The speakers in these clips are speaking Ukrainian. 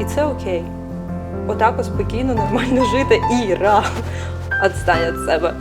І це окей. Отак спокійно, нормально жити. і ра. Отстань від себе.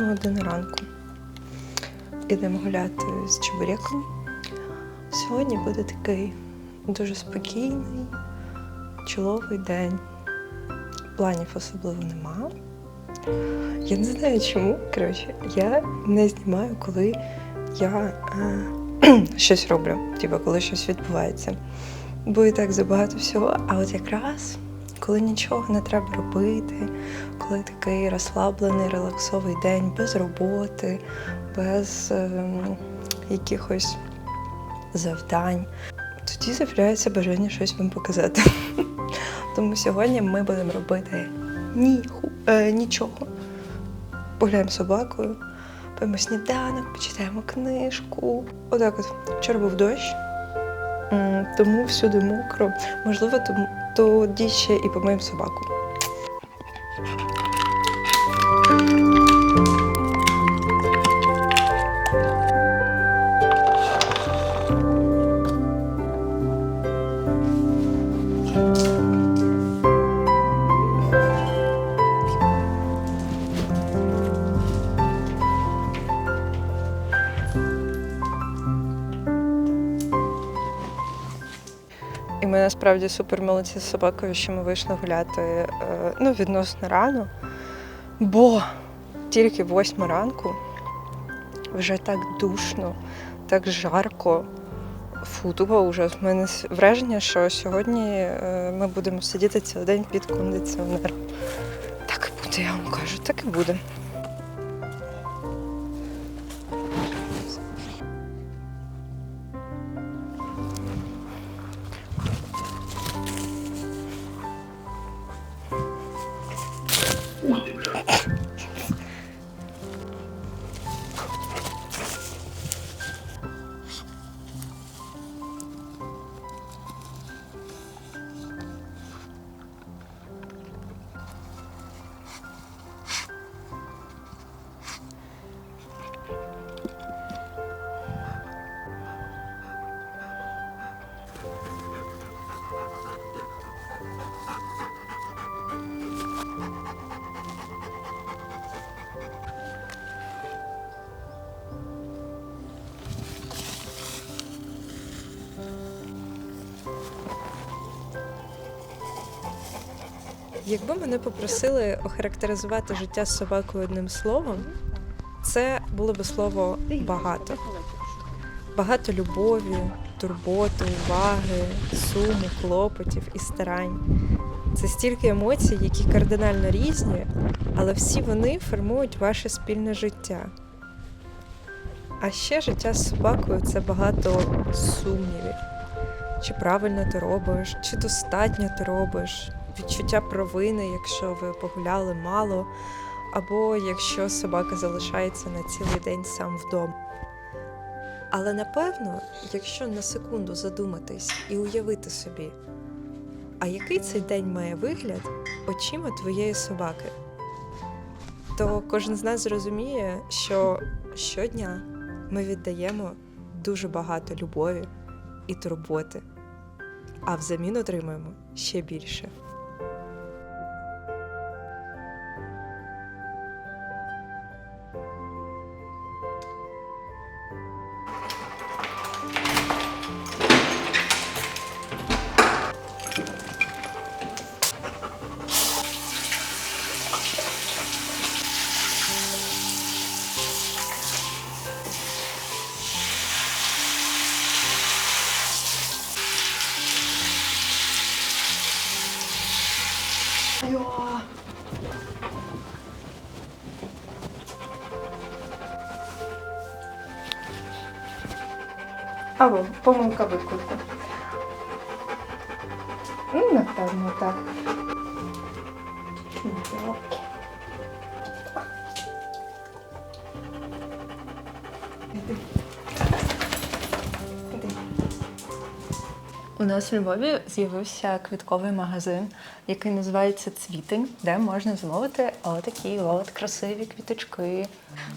Восьма година ранку. Ідемо гуляти з чебуреком. Сьогодні буде такий дуже спокійний, чоловий день. Планів особливо нема. Я не знаю чому. Коротше, я не знімаю, коли я е, щось роблю, типу, коли щось відбувається. Бо і так забагато всього. А от якраз коли нічого не треба робити, коли такий розслаблений, релаксовий день без роботи, без ем, якихось завдань, тоді з'являється бажання щось вам показати. Тому сьогодні ми будемо робити ніху, е, нічого. Погуляємо собакою, п'ємо сніданок, почитаємо книжку. Отак от. Вчора був дощ, тому всюди мокро. Можливо, тому тоді ще і помиємо собаку. Ми насправді супер молодці з собакою, що ми вийшли гуляти е, ну, відносно рано. Бо тільки восьма ранку вже так душно, так жарко. Фу, тупо ужас. У мене враження, що сьогодні е, ми будемо сидіти цілий день під кондиціонером. Так і буде, я вам кажу, так і буде. Якби мене попросили охарактеризувати життя з собакою одним словом, це було би слово багато. Багато любові, турботи, уваги, суму, клопотів і старань. Це стільки емоцій, які кардинально різні, але всі вони формують ваше спільне життя. А ще життя з собакою це багато сумнівів. Чи правильно ти робиш, чи достатньо ти робиш, відчуття провини, якщо ви погуляли мало, або якщо собака залишається на цілий день сам вдома. Але напевно, якщо на секунду задуматись і уявити собі, а який цей день має вигляд очима твоєї собаки? то кожен з нас зрозуміє, що щодня ми віддаємо дуже багато любові і турботи, а взамін отримуємо ще більше. Або помилка виклику. Ну, напевно, так. У нас у Львові з'явився квітковий магазин, який називається Цвітень, де можна замовити отакі от красиві квіточки.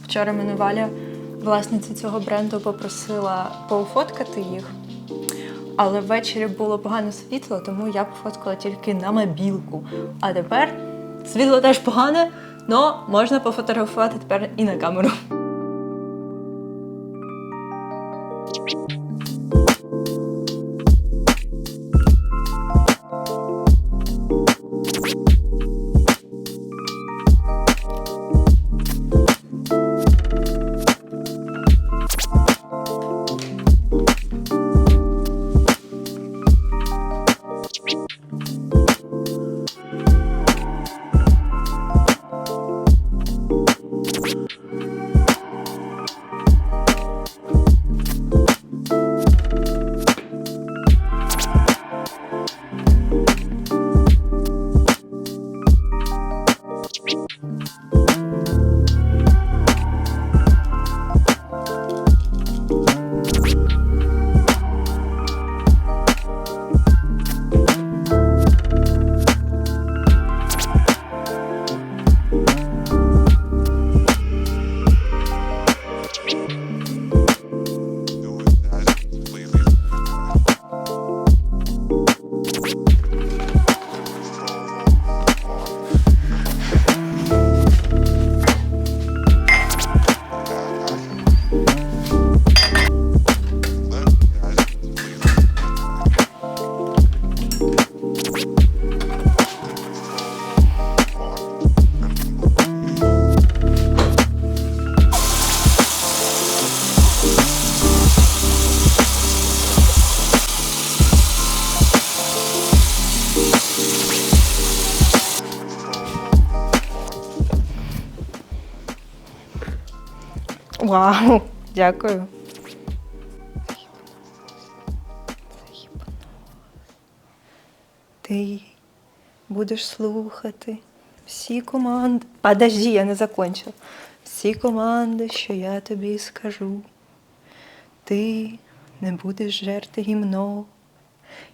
Вчора мене Валя, власниця цього бренду, попросила пофоткати їх. Але ввечері було погане світло, тому я пофоткала тільки на мобілку. А тепер світло теж погане, але можна пофотографувати тепер і на камеру. Дякую. Ти будеш слухати всі команди. Подожди, я не закончила. Всі команди, що я тобі скажу. Ти не будеш жерти гімно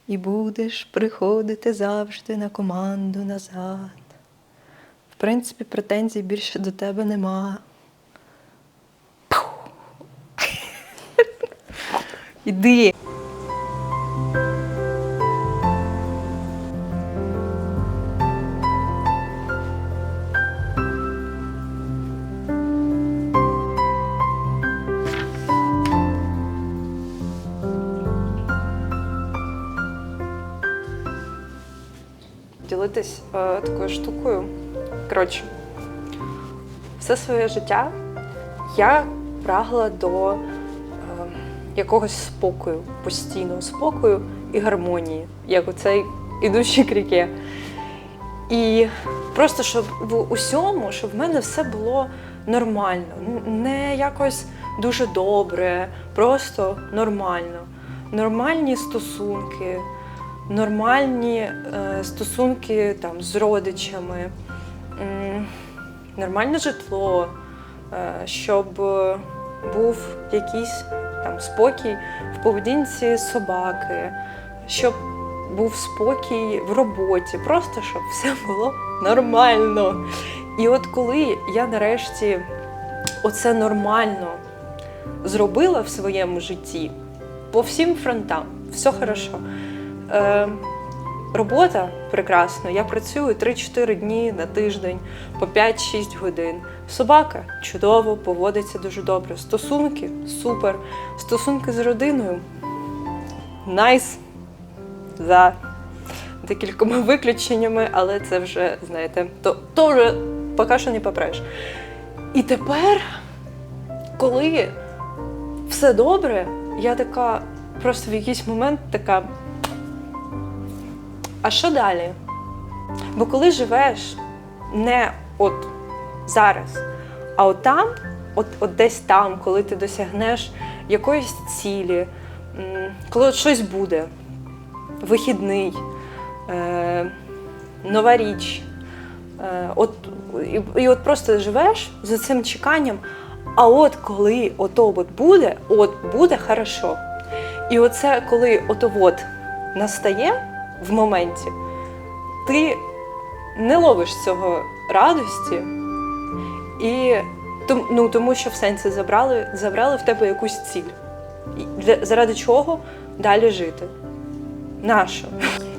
і будеш приходити завжди на команду назад. В принципі, претензій більше до тебе нема. Іди. Ділитись е, такою штукою. Коротше, все своє життя я прагла до якогось спокою, постійного спокою і гармонії, як у цей ідущий кріке. І просто щоб в усьому, щоб в мене все було нормально, не якось дуже добре, просто нормально. Нормальні стосунки, нормальні е, стосунки там, з родичами, нормальне житло, е, щоб був якийсь там спокій в поведінці собаки, щоб був спокій в роботі, просто щоб все було нормально. І от коли я нарешті оце нормально зробила в своєму житті по всім фронтам, все хорошо. Робота прекрасна. Я працюю 3-4 дні на тиждень по 5-6 годин. Собака чудово, поводиться дуже добре. Стосунки супер. Стосунки з родиною найс. За декількома виключеннями, але це вже, знаєте, то, то вже поки що не попреш. І тепер, коли все добре, я така просто в якийсь момент така. А що далі? Бо коли живеш не от зараз, а от там, от, от десь там, коли ти досягнеш якоїсь цілі, коли от щось буде, вихідний, е, нова річ. Е, от, і, і от просто живеш за цим чеканням, а от коли ото от буде, от буде хорошо. І оце, коли ото от настає в моменті, ти не ловиш цього радості, і ну, тому що в сенсі забрали, забрали в тебе якусь ціль. Для, заради чого далі жити? Нащо?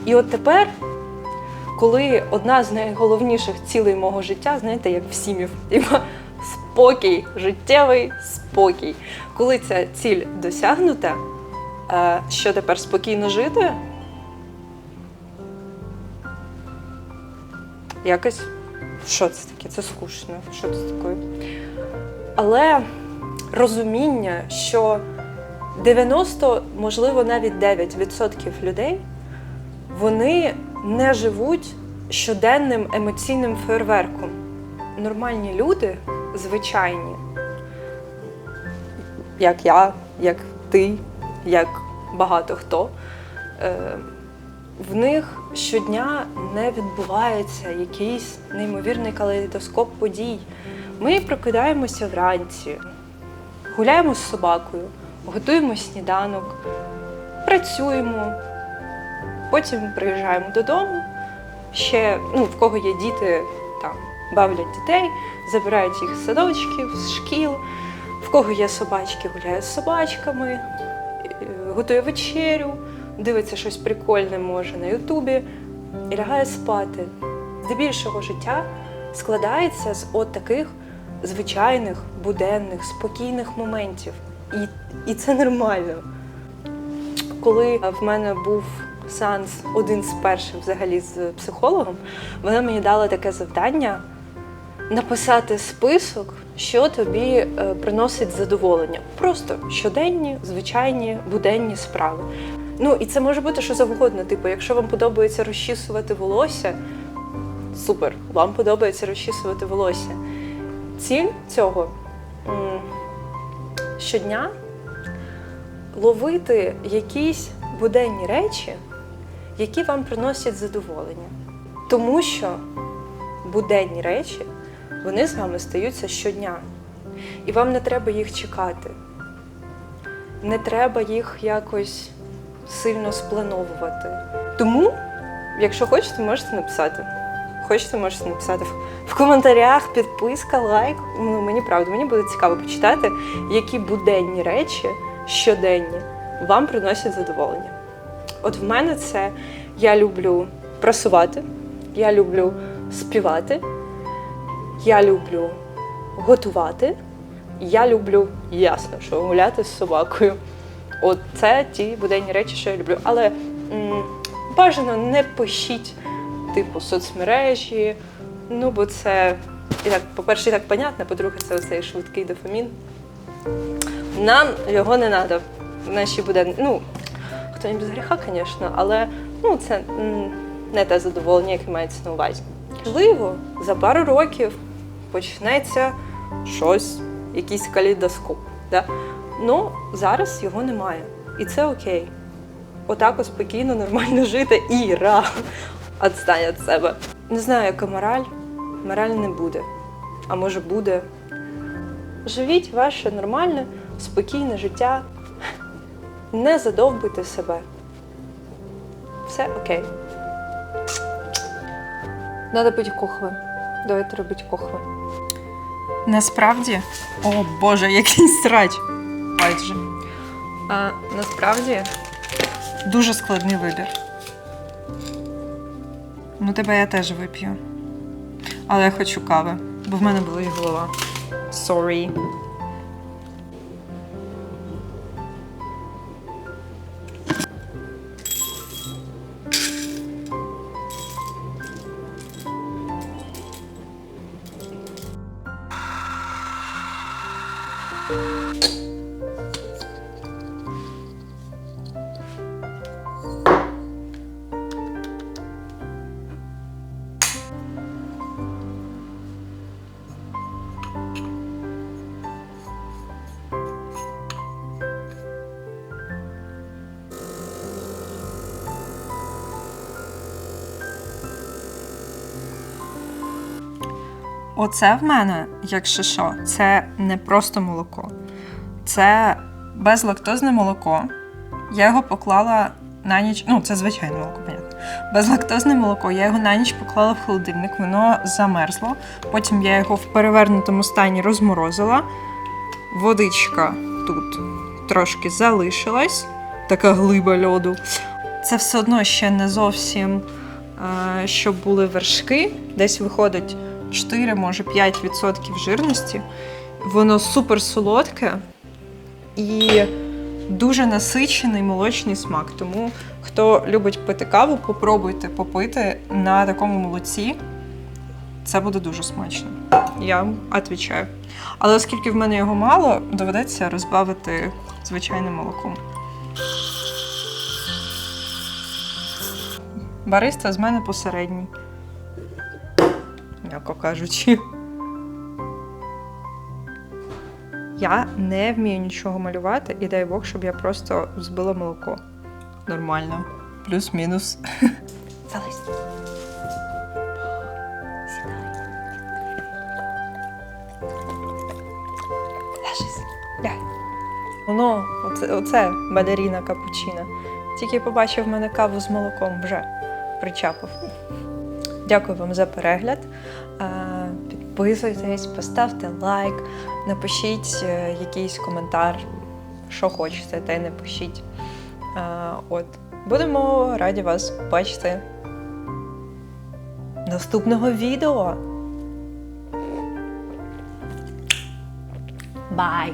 І от тепер, коли одна з найголовніших цілей мого життя, знаєте, як в типа спокій, життєвий спокій. Коли ця ціль досягнута, е, що тепер спокійно жити? Якось що це таке? Це скучно. Що це таке? Але розуміння, що 90, можливо, навіть 9% людей вони не живуть щоденним емоційним фейерверком. Нормальні люди, звичайні, як я, як ти, як багато хто, е, в них щодня не відбувається якийсь неймовірний калейдоскоп подій. Ми прокидаємося вранці, гуляємо з собакою, готуємо сніданок, працюємо, потім приїжджаємо додому. Ще ну, в кого є діти, там бавлять дітей, забирають їх з садочків, з шкіл. В кого є собачки, гуляє з собачками, е, готує вечерю, дивиться щось прикольне може на Ютубі і лягає спати. Здебільшого життя складається з от таких звичайних, буденних, спокійних моментів. І, і це нормально. Коли в мене був сеанс один з перших взагалі з психологом, вона мені дала таке завдання написати список, що тобі е, приносить задоволення. Просто щоденні, звичайні, буденні справи. Ну і це може бути що завгодно. Типу, якщо вам подобається розчісувати волосся, супер, вам подобається розчісувати волосся. Ціль цього щодня ловити якісь буденні речі, які вам приносять задоволення. Тому що буденні речі вони з вами стаються щодня. І вам не треба їх чекати. Не треба їх якось сильно сплановувати. Тому, якщо хочете, можете написати. Хочете, можете написати в- коментарях, підписка, лайк. Ну, мені правда, мені буде цікаво почитати, які буденні речі щоденні вам приносять задоволення. От в мене це я люблю прасувати, я люблю співати, я люблю готувати, я люблю, ясно, що гуляти з собакою. От це ті буденні речі, що я люблю. Але м, бажано не пишіть, типу, соцмережі. Ну, бо це, і по-перше, так понятно, по-друге, це оцей швидкий дофамін. Нам його не треба. Наші буденні, ну, хто не без гріха, звісно, але ну, це м, не те задоволення, яке мається на увазі. Можливо, за пару років почнеться щось, якийсь калейдоскоп. Да? Ну, зараз його немає. І це окей. Отак спокійно, нормально жити і ра. Отстань від себе. Не знаю, яка мораль. Мораль не буде. А може буде. Живіть ваше нормальне, спокійне життя. Не задовбуйте себе. Все окей. Надо пити кохви. Давайте робити кохви. Насправді, о Боже, який срач. Байдуже. А насправді Дуже складний вибір. Ну, тебе я теж вип'ю. Але я хочу кави, бо в мене болить голова. Sorry. Оце в мене, якщо що, це не просто молоко. Це безлактозне молоко. Я його поклала на ніч. Ну, це звичайне молоко. Безлактозне молоко. Я його на ніч поклала в холодильник, воно замерзло. Потім я його в перевернутому стані розморозила. Водичка тут трошки залишилась, така глиба льоду. Це все одно ще не зовсім, е, щоб були вершки. Десь виходить 4, може 5% жирності. Воно супер солодке і дуже насичений молочний смак. Тому хто любить пити каву, попробуйте попити на такому молоці. Це буде дуже смачно. Я вам відповідаю. Але оскільки в мене його мало, доведеться розбавити звичайним молоком. Бариста з мене посередній. М'яко кажучи. Я не вмію нічого малювати, і дай Бог, щоб я просто збила молоко. Нормально. Плюс-мінус. залазь. Ляжись. Ляй. Воно, оце, оце балеріна капучина. Тільки побачив мене каву з молоком вже причапив. Дякую вам за перегляд. Підписуйтесь, поставте лайк, напишіть е, якийсь коментар, що хочете, та й напишіть. От. Будемо раді вас бачити наступного відео. Бай!